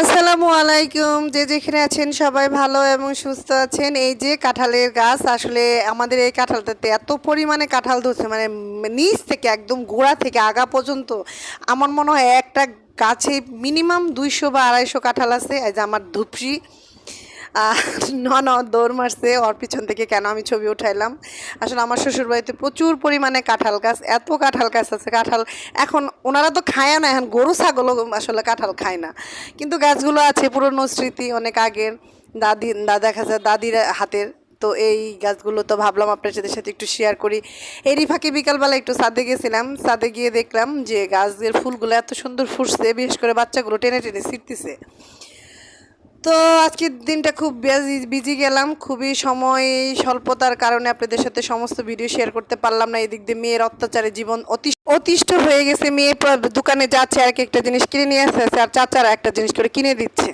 আসসালামু আলাইকুম। যে যেখানে আছেন সবাই ভালো এবং সুস্থ আছেন। এই যে কাঁঠালের গাছ, আসলে আমাদের এই কাঁঠালটাতে এত পরিমাণে কাঁঠাল ধরছে মানে নিচ থেকে একদম গোড়া থেকে আগা পর্যন্ত। আমার মনে হয় একটা গাছে মিনিমাম দুইশো বা আড়াইশো কাঁঠাল আছে। এই যে আমার ধুপসি ন ন, দৌড় মারছে, ওর পিছন থেকে কেন আমি ছবি উঠাইলাম। আসলে আমার শ্বশুর বাড়িতে প্রচুর পরিমাণে কাঁঠাল গাছ, এত কাঁঠাল গাছ আছে, কাঁঠাল এখন ওনারা তো খায় না, এখন গরু, ছাগলও আসলে কাঁঠাল খায় না। কিন্তু গাছগুলো আছে, পুরনো স্মৃতি, অনেক আগের, দাদি দাদা দেখা যায় দাদির হাতের। তো এই গাছগুলো তো ভাবলাম আপনার সাথে একটু শেয়ার করি। এরই ফাঁকে বিকালবেলা একটু ছাদে গেছিলাম, ছাদে গিয়ে দেখলাম যে গাছের ফুলগুলো এত সুন্দর ফুটছে, বিশেষ করে বাচ্চাগুলো টেনে টেনে ছিটতেছে। তো আজকের দিনটা খুব বিজি গেলাম। খুবই সময়, স্বল্পতার কারণে আপনাদের সাথে সমস্ত ভিডিও শেয়ার করতে পারলাম না। এদিক দিয়ে মেয়ের অত্যাচারে জীবন অতি অতিষ্ঠ হয়ে গেছে। মেয়ে দোকানে যাচ্ছে, আর একটা জিনিস কিনে নিয়ে আসছে, আর চাচারা একটা জিনিস করে কিনে দিচ্ছে।